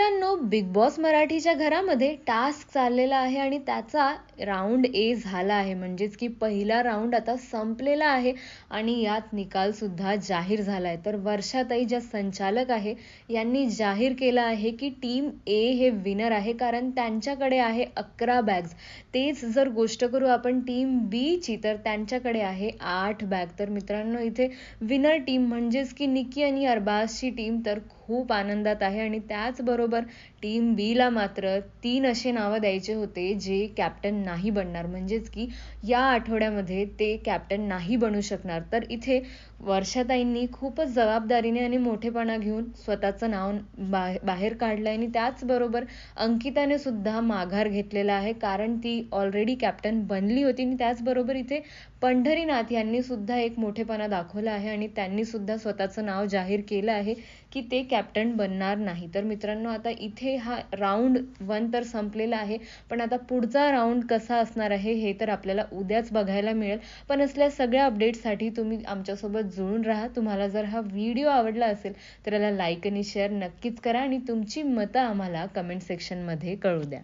मित्रांनो big boss मराठीच्या घरामध्ये टास्क चाललेला आहे आणि त्याचा राऊंड ए झाला आहे. म्हणजेच की पहिला राऊंड आता संपलेला आहे आणि यात निकाल सुद्धा जाहीर झाला आहे तर वर्षाताई ज्या संचालक आहे यांनी जाहीर केलं आहे की टीम ए हे विनर आहे कारण त्यांच्याकडे आहे अकरा बॅग्स तेच जर गोष्ट करू आपण टीम बीची तर त्यांच्याकडे आहे आठ बॅग तर मित्रांनो इथे विनर टीम म्हणजेच की निकी आणि अरबाजची टीम तर खूप आनंदात आहे आणि त्याचबरोबर टीम बीला मात्र तीन असे नावं द्यायचे होते जे कॅप्टन नाही बनणार. म्हणजेच की या आठवड्यामध्ये ते कॅप्टन नाही बनू शकणार. तर इथे वर्षाताईंनी खूपच जबाबदारीने आणि मोठेपणा घेऊन स्वतःचं नाव बाहेर काढलं आहे आणि त्याचबरोबर अंकिताने सुद्धा माघार घेतलेला आहे. कारण ती ऑलरेडी कॅप्टन बनली होती आणि त्याचबरोबर इथे पंढरीनाथ यांनी सुद्धा एक मोठेपणा दाखवला आहे आणि त्यांनी सुद्धा स्वतःचं नाव जाहीर केलं आहे की ते कॅप्टन कॅप्टन बनणार नाही. तर मित्रांनो आता इथे हा राऊंड वन तर संपलेला आहे. पण आता पुढचा राऊंड कसा असणार आहे हे तर आपल्याला उद्याच बघायला मिळेल. पण असल्या सगळ्या अपडेट्ससाठी तुम्ही आमच्यासोबत जुळून राहा. तुम्हाला जर हा व्हिडिओ आवडला असेल तर याला लाईक आणि शेअर नक्कीच करा. आणि तुमची मतं आम्हाला कमेंट सेक्शनमध्ये कळू द्या.